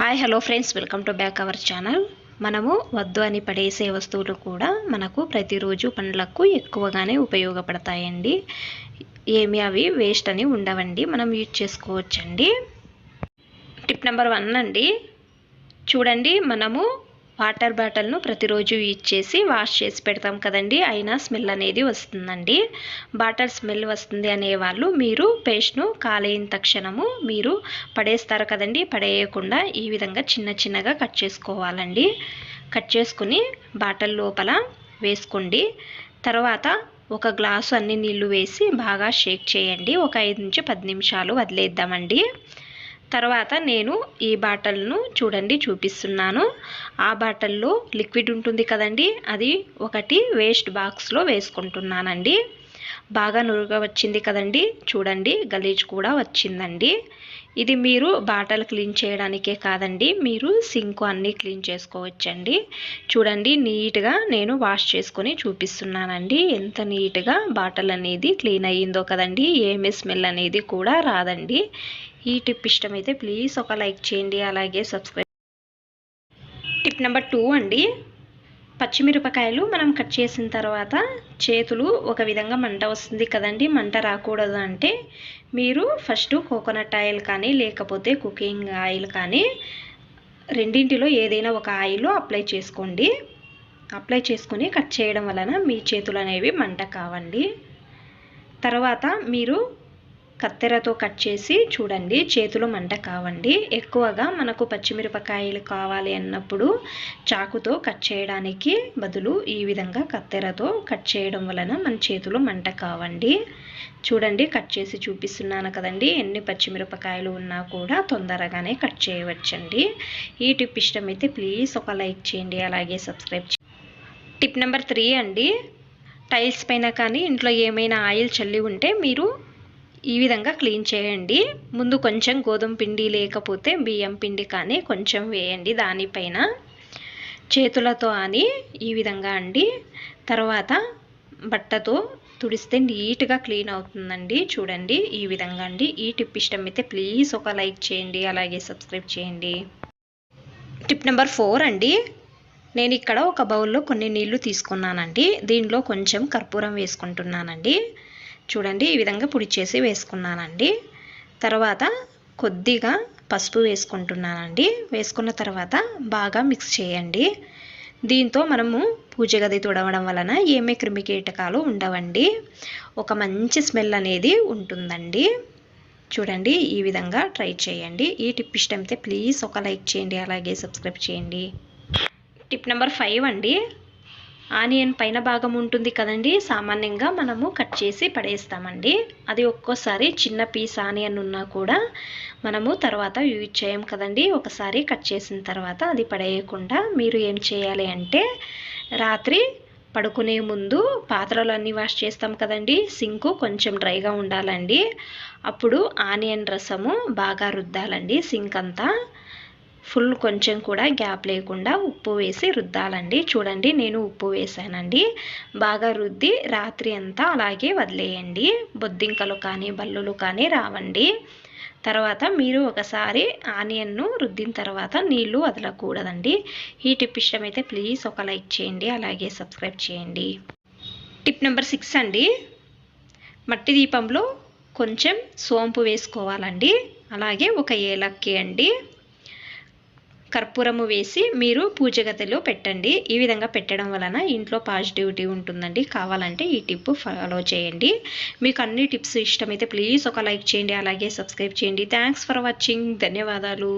Hi hello friends welcome to back our channel మనము వద్దు అని పడేసే వస్తువులు కూడా మనకు ప్రతిరోజు పండ్లకు ఎక్కువగానే ఉపయోగపడతాయండి. ఏమి అవి వేస్ట్ అని ఉండవండి. మనం యూజ్ చేసుకోవచ్చండి. టిప్ నెంబర్ వన్ అండి. చూడండి మనము వాటర్ బాటిల్ను ప్రతిరోజు యూజ్ చేసి వాష్ చేసి పెడతాం కదండి. అయినా స్మెల్ అనేది వస్తుందండి. బాటిల్ స్మెల్ వస్తుంది అనేవాళ్ళు మీరు పేస్ట్ను కాలేయిన తక్షణము మీరు పడేస్తారు కదండి. పడేయకుండా ఈ విధంగా చిన్న చిన్నగా కట్ చేసుకోవాలండి. కట్ చేసుకుని బాటిల్ లోపల వేసుకోండి. తర్వాత ఒక గ్లాసు అన్ని నీళ్ళు వేసి బాగా షేక్ చేయండి. ఒక ఐదు నుంచి పది నిమిషాలు వదిలేద్దామండి. తర్వాత నేను ఈ బాటల్ను చూడండి చూపిస్తున్నాను. ఆ బాటల్లో లిక్విడ్ ఉంటుంది కదండి అది ఒకటి వేస్ట్ బాక్స్లో వేసుకుంటున్నానండి. బాగా నురుగా వచ్చింది కదండి. చూడండి గలీజ్ కూడా వచ్చిందండి. ఇది మీరు బాటలు క్లీన్ చేయడానికే కాదండి మీరు సింక్ అన్నీ క్లీన్ చేసుకోవచ్చండి. చూడండి నీట్గా నేను వాష్ చేసుకొని చూపిస్తున్నానండి. ఎంత నీట్గా బాటల్ అనేది క్లీన్ అయ్యిందో కదండి. ఏమి స్మెల్ అనేది కూడా రాదండి. ఈ టిప్ ఇష్టమైతే ప్లీజ్ ఒక లైక్ చేయండి అలాగే సబ్స్క్రైబ్. టిప్ నెంబర్ టూ అండి. పచ్చిమిరపకాయలు మనం కట్ చేసిన తర్వాత చేతులు ఒక విధంగా మంట వస్తుంది కదండి మంట రాకూడదు అంటే మీరు ఫస్ట్ కోకోనట్ ఆయిల్ కానీ లేకపోతే కుకింగ్ ఆయిల్ కానీ రెండింటిలో ఏదైనా ఒక ఆయిల్ అప్లై చేసుకోండి. అప్లై చేసుకుని కట్ చేయడం వలన మీ చేతులు అనేవి మంట కావండి. తర్వాత మీరు కత్తెరతో కట్ చేసి చూడండి చేతులు మంట కావండి. ఎక్కువగా మనకు పచ్చిమిరపకాయలు కావాలి అన్నప్పుడు చాకుతో కట్ చేయడానికి బదులు ఈ విధంగా కత్తెరతో కట్ చేయడం వలన మన చేతులు మంట కావండి. చూడండి కట్ చేసి చూపిస్తున్నాను కదండి ఎన్ని పచ్చిమిరపకాయలు ఉన్నా కూడా తొందరగానే కట్ చేయవచ్చండి. ఈ టిప్ ఇష్టమైతే ప్లీజ్ ఒక లైక్ చేయండి అలాగే సబ్స్క్రైబ్ టిప్ నెంబర్ త్రీ అండి టైల్స్ పైన కానీ ఇంట్లో ఏమైనా ఆయిల్ చల్లి ఉంటే మీరు ఈ విధంగా క్లీన్ చేయండి. ముందు కొంచెం గోధుమ పిండి లేకపోతే బియ్యం పిండి కానీ కొంచెం వేయండి దానిపైన. చేతులతో అని ఈ విధంగా అండి. తర్వాత బట్టతో తుడిస్తే నీట్గా క్లీన్ అవుతుందండి. చూడండి ఈ విధంగా అండి. ఈ టిప్ ఇష్టం అయితే ప్లీజ్ ఒక లైక్ చేయండి. అలాగే సబ్స్క్రైబ్ చేయండి. టిప్ నెంబర్ ఫోర్ అండి. నేను ఇక్కడ ఒక బౌల్లో కొన్ని నీళ్ళు తీసుకున్నానండి. దీనిలో కొంచెం కర్పూరం వేసుకుంటున్నానండి. చూడండి ఈ విధంగా పొడి చేసి వేసుకున్నానండి. తర్వాత కొద్దిగా పసుపు వేసుకుంటున్నానండి. వేసుకున్న తర్వాత బాగా మిక్స్ చేయండి. దీంతో మనము పూజ గది తుడవడం వలన ఏమే క్రిమి కీటకాలు ఉండవండి. ఒక మంచి స్మెల్ అనేది ఉంటుందండి. చూడండి ఈ విధంగా ట్రై చేయండి. ఈ టిప్ ఇష్టమైతే ప్లీజ్ ఒక లైక్ చేయండి అలాగే సబ్స్క్రైబ్ చేయండి. టిప్ నెంబర్ ఫైవ్ అండి. ఆనియన్ పైన భాగం ఉంటుంది కదండి. సామాన్యంగా మనము కట్ చేసి పడేస్తామండి. అది ఒక్కోసారి చిన్న పీస్ ఆనియన్ ఉన్నా కూడా మనము తర్వాత యూజ్ చేయం కదండి. ఒకసారి కట్ చేసిన తర్వాత అది పడేయకుండా మీరు ఏం చేయాలి అంటే రాత్రి పడుకునే ముందు పాత్రలు అన్నీ వాష్ చేస్తాం కదండి. సింకు కొంచెం డ్రైగా ఉండాలండి. అప్పుడు ఆనియన్ రసము బాగా రుద్దాలండి సింక్ అంతా. ఫుల్ కొంచెం కూడా గ్యాప్ లేకుండా ఉప్పు వేసి రుద్దాలండి. చూడండి నేను ఉప్పు వేసానండి. బాగా రుద్ది రాత్రి అంతా అలాగే వదిలేయండి. బొద్దింకలు కానీ బల్లులు కానీ రావండి. తర్వాత మీరు ఒకసారి ఆనియన్ను రుద్దిన తర్వాత నీళ్ళు వదలకూడదండి. ఈ టిప్ ఇష్టమైతే ప్లీజ్ ఒక లైక్ చేయండి అలాగే సబ్స్క్రైబ్ చేయండి. టిప్ నెంబర్ సిక్స్ అండి. మట్టి దీపంలో కొంచెం సోంపు వేసుకోవాలండి. అలాగే ఒక ఏలక్కి అండి. కర్పూరము వేసి మీరు పూజ గదిలో పెట్టండి. ఈ విధంగా పెట్టడం వలన ఇంట్లో పాజిటివిటీ ఉంటుందండి. కావాలంటే ఈ టిప్ ఫాలో చేయండి. మీకు అన్ని టిప్స్ ఇష్టమైతే ప్లీజ్ ఒక లైక్ చేయండి. అలాగే సబ్స్క్రైబ్ చేయండి. థ్యాంక్స్ ఫర్ వాచింగ్ ధన్యవాదాలు.